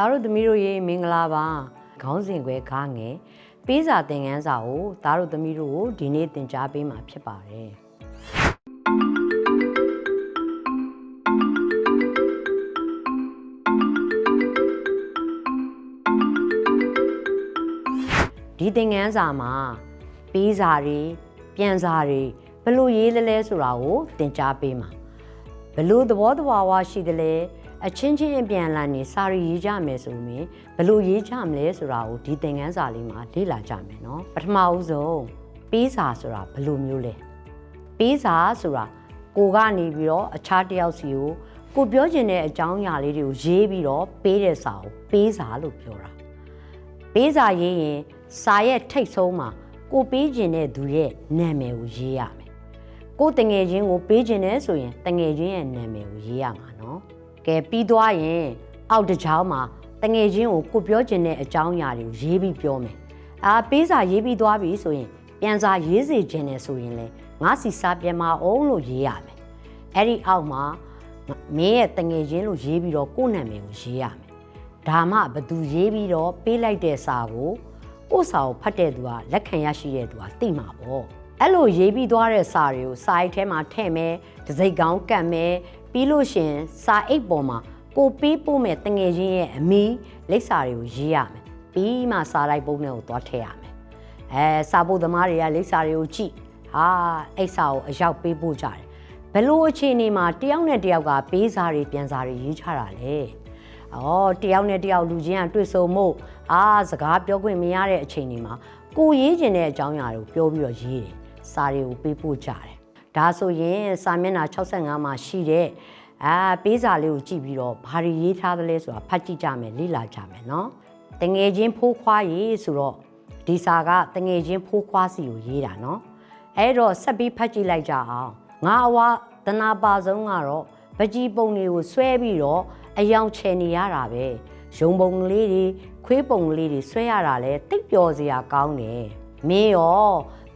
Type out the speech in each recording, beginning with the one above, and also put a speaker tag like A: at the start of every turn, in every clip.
A: သားတို့သမီးတို့ရေမင်္ဂလာပါခေါင်းစဉ်ခွဲခါငယ်ပေးစာသင်ခန်းစာကိုသားတို့သမီးတို့ကိုဒီနေ့သင်ကြားပေးမှာဖြစ်ပါတယ်ဒီသင်ခန်းစာမှာပေးစာတွေပြန်စာတွေဘယ် လို့ရေးလဲလဲဆိုတာကိုသင်ကြားပေးမှာဘယ်လို့သဘောတဘာဝရှိတယ်လဲအချင်းချင်းအပြန်အလှန်နေစာရီရေးကြမယ်ဆိုရင်ဘယ်လို့ရေးကြမလဲဆိုတာကိုဒီသင်ခန်းစာလေးမှာလေ့လာကြမယ်နော်ပထမဦးဆုံးပေးစာဆိုတာဘယ်လိုမျိုးလဲပေးစာဆိုတာကိုကနေပြီးတော့အခြားတစ်ယောက်စီကိုကိုပြောချင်တဲ့အကြောင်းအရာလေးတွေကိုရေးပြီးတော့ပေးတဲ့စာကိုပေးစာလို့ပြောတာပေးစာရေးရင်စာရဲ့ထိတ်ဆုံးမှာကိုပေးခြင်းတဲ့သူရဲ့နာမည်ကိုရေးရမယ်။ ကိုတငယ်ချင်းကိုပေးခြင်းတဲ့ဆိုရင်တငယ်ချင်းရဲ့နာမည်ကိုရေးရမှာနော်။ကဲပြီးသွားရင်အောက်တစ်ချောင်းမှာတငယ်ချင်းကိုကိုပြောခြင်းတဲ့အကြောင်းအရာတွေကိုရေးပြီးပြောမယ်။အာပေးစာရေးပြီးသွားပြီဆိုရင်ပြန်စာရေးစီခြင်းနဲ့ဆိုရင်လေငါစီစာပြန်မအောင်လို့ရေးရမယ်။အဲ့ဒီအောက်မှာမင်းရဲ့တငယ်ချင်းလို့ရေးပြီးတော့ကိုယ့်နာမည်ကိုရေးရမယ်။ဒါမှဘသူရေးပြီးတော့ပေးလိုက်တဲ့စာကိုကိုယ့်စာကိုဖတ်တဲ့သူကလက်ခံရရှိတဲ့သူကသိမှာပေါ့ အဲ့လိုရေးပြီးသွားတဲ့စာတွေကိုစာအိတ်ထဲမှာထည့်မယ်တစ်စိတ်ကောင်းကတ်မယ်ပြီးလို့ရှရင်စာအိတ်ပေါ်မှာကိုပေးပို့မဲ့တငယ်ချင်းရဲ့အမီလိပ်စာတွေကိုရေးရမယ်ပြီးမှစာလိုက်ပုံးနဲ့ကိုသွားထည့်ရမယ်အဲစာပုတ်သမားတွေကလိပ်စာတွေကိုကြည့်ဟာအဲ့စာကိုအရောက်ပေးပို့ကြတယ်ဘယ်လိုအခြေအနေမှာတယောက်နဲ့တယောက်ကပေးစာတွေပြန်စာတွေရေးချတာလဲ။အော်တယောက်နဲ့တယောက်လူချင်းကတွေ့ဆုံမှုအာစကားပြောခွင့်မရတဲ့အချိန်တွေမှာကိုရေးကျင်တဲ့အကြောင်းအရာတွေကိုပြောပြီးတော့ရေးတယ်။ စာတွေကိုပေးပို့ကြတယ်။ဒါဆိုရင်စာမျက်နှာ65မှာရှိတဲ့အာပေးစာလေးကိုကြည့်ပြီးတော့ဘာတွေရေးထားသလဲဆိုတာဖတ်ကြည့်ကြမယ်လေ့လာကြမယ်နော်။တငယ်ချင်းဖိုးခွားရေးဆိုတော့ဒီစာကတငယ်ချင်းဖိုးခွားစီကိုရေးတာနော်။အဲ့တော့ဆက်ပြီးဖတ်ကြည့်လိုက်ကြအောင်။ငါအဝသနာပါဆုံးကတော့ပကြီးပုံတွေကိုဆွဲပြီးတော့အယောင်ချယ်နေရတာပဲရုံပုံလေးတွေခွေးပုံလေးတွေဆွဲရတာလဲတိတ်ပျော်စရာကောင်းတယ်မင်းရော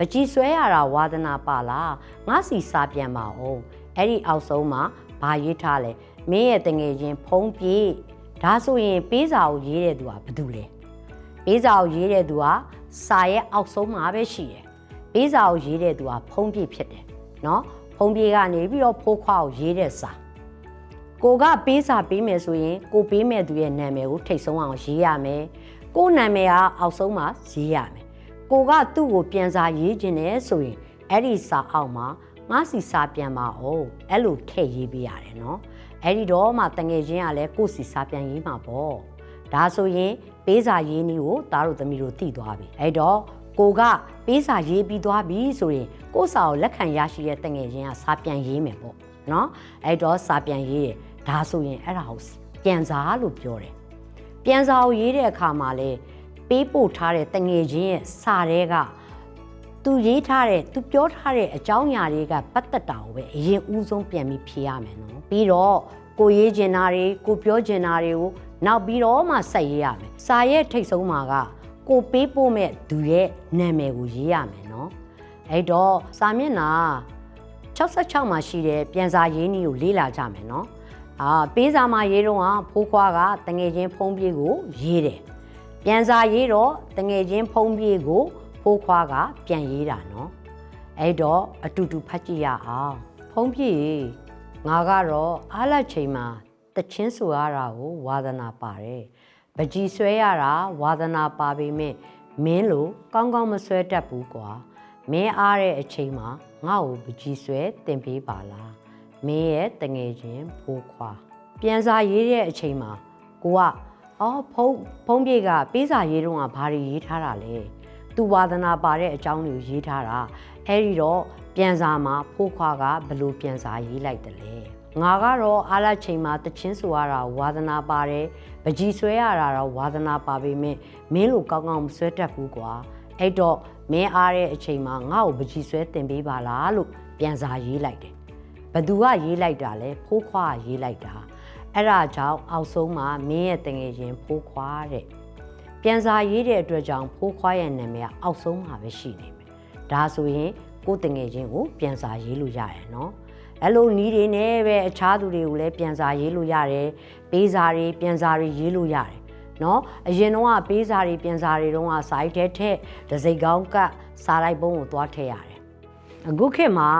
A: ပကြီးဆွဲရတာဝါသနာပါလားငါစီစာပြန်ပါအောင်အဲ့ဒီအောက်ဆုံးမှာဘာရေးထားလဲမင်းရဲ့တငယ်ချင်းဖုံးပြေးဒါဆိုရင်ပေးစာကိုရေးတဲ့သူကဘာတူလဲပေးစာကိုရေးတဲ့သူကစာရဲ့အောက်ဆုံးမှာပဲရှိတယ်ပေးစာကိုရေးတဲ့သူကဖုံးပြေးဖြစ်တယ်နော်ဖုံးပြေးကနေပြီးတော့ဖိုးခွားကိုရေးတဲ့စာကိုကပေးစာပေးမယ်ဆိုရင်ကိုပေးမဲ့သူရဲ့နာမည်ကိုထိတ်ဆုံးအောင်ရေးရမယ်။ကိုနာမည်ကအောက်ဆုံးမှာရေးရမယ်။ ကိုကသူ့ကိုပြန်စာရေးခြင်းနဲ့ဆိုရင်အဲ့ဒီစာအောက်မှာငါစီစာပြန်ပါအောင်အဲ့လိုထည့်ရေးပေးရတယ်နော်။အဲ့ဒီတော့မှတငယ်ချင်းကလည်းကိုစီစာပြန်ရေးမှာပေါ့။ဒါဆိုရင်ပေးစာရေးနည်းကိုသားတို့သမီးတို့သိသွားပြီ။အဲ့တော့ကိုကပေးစာရေးပြီးသွားပြီဆိုရင်ကိုစာကိုလက်ခံရရှိတဲ့တငယ်ချင်းကစာပြန်ရေးမယ်ပေါ့နော်။အဲ့တော့စာပြန်ရေးတယ်ဒါဆိုရင်အဲ့ဒါကိုပြန်စာလို့ပြောတယ်။ပြန်စာကိုရေးတဲ့အခါမှာလေ ပေးပို့ထားတဲ့တငယ်ချင်းရဲ့စာတွေကသူရေးထားတဲ့သူပြောထားတဲ့အကြောင်းအရာတွေကပတ်သက်တာကိုပဲအရင်ဦးဆုံးပြန်ပြီးဖြေရမယ်နော်။ပြီးတော့ကိုရေးကျင်တာတွေကိုပြောကျင်တာတွေကိုနောက်ပြီးတော့မှဆက်ရေးရမယ်။စာရဲ့ထိတ်ဆုံးမှာကကိုပေးပို့မဲ့သူရဲ့နာမည်ကိုရေးရမယ်နော်။အဲ့တော့စာမျက်နှာ66မှာရှိတဲ့ပြန်စာရေးနည်းကိုလေ့လာကြမယ်နော်။အာပေးစာမှာရေးတော့ဖိုးခွားကတငယ်ချင်းဖုံးပြေးကိုရေးတယ်။ ပြန်စာရေးတော့တငယ်ချင်းဖုံးပြေးကိုဖိုးခွားကပြန်ရေးတာနော်။အဲ့တော့အတူတူဖတ်ကြည့်ရအောင်။ဖုံးပြေးငါကတော့အားလက်ချိန်မှာတချင်းဆိုရတာကိုဝါသနာပါတယ်။ပကြီးဆွဲရတာဝါသနာပါပေမဲ့မင်းလိုကောင်းကောင်းမဆွဲတတ်ဘူးကွာ။မင်းအားတဲ့အချိန်မှာငါ့ကိုပကြီးဆွဲတင်ပေးပါလား။မင်းရဲ့တငယ်ချင်းဖိုးခွာပြန်စာရေးတဲ့အချိန်မှာကိုက အော်ဖုံးဖုံးပြေကပေးစာရေးတော့ကဘာတွေရေးထားတာလဲသူဝါသနာပါတဲ့အကြောင်းတွေကိုရေးထားတာအဲ့ဒီတော့ပြန်စာမှာဖိုးခွာကဘယ်လို့ပြန်စာရေးလိုက်တယ်လဲငါကတော့အားလာချိန်မှာတချင်းဆိုရတာဝါသနာပါတယ်ပကြီးဆွဲရတာတော့ဝါသနာပါပေမဲ့မင်းလိုကောင်းကောင်းမဆွဲတတ်ဘူးကွာအဲ့တော့မင်းအားတဲ့အချိန်မှာငါ့ကိုပကြီးဆွဲတင်ပေးပါလားလို့ပြန်စာရေးလိုက်တယ်ဘသူကရေးလိုက်တာလဲဖိုးခွားကရေးလိုက်တာ အဲ့ဒါကြောင့်အောက်ဆုံးမှာမင်းရဲ့တငယ်ချင်းဖိုးခွားတဲ့ပြန်စာရေးတဲ့အတွက်ကြောင့်ဖိုးခွားရဲ့နာမည်ကအောက်ဆုံးမှာပဲရှိနေမယ်ဒါဆိုရင်ကိုယ်တငယ်ချင်းကိုပြန်စာရေးလို့ရတယ်နော်အဲ့လိုနီးတွေနဲ့ပဲအခြားသူတွေကိုလည်းပြန်စာရေးလို့ရတယ်ပေးစာတွေပြန်စာတွေရေးလို့ရတယ်နော်အရင်တော့ကပေးစာတွေပြန်စာတွေတုန်းကစာရိုက်တဲ့ထက်ဒစိကောင်းကစာရိုက်ပုံးကိုသွားထည့်ရတယ်အခုခေတ်မှာ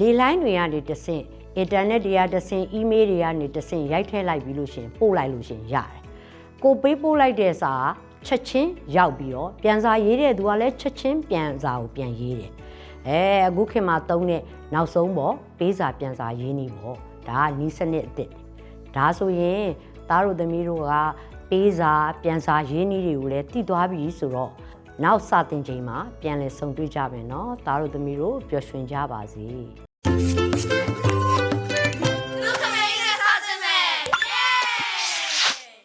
A: လေလိုင်းတွေကနေတဆင့် အင်တာနက်တွေကတဆင့်အီးမေးလ်တွေကနေတဆင့်ရိုက်ထည့်လိုက်ပြီးလို့ရှရင်ပို့လိုက်လို့ရှရင်ရတယ်ကိုပေးပို့လိုက်တဲ့စာချက်ချင်းရောက်ပြီးတော့ပြန်စာရေးတဲ့သူကလည်းချက်ချင်းပြန်စာကိုပြန်ရေးတယ်အဲအခုခေတ်မှာသုံးတဲ့နောက်ဆုံးပေါ့ပေးစာပြန်စာရေးနည်းပေါ့ဒါကနီးစနစ်အစ်စ်ဒါဆိုရင်သားတို့သမီးတို့ကပေးစာပြန်စာရေးနည်းတွေကိုလည်းတည်သွားပြီဆိုတော့နောက်စာတင်ချိန်မှာပြန်လည်ဆုံတွေ့ကြမယ်နော်သားတို့သမီးတို့ပျော်ရွှင်ကြပါစေ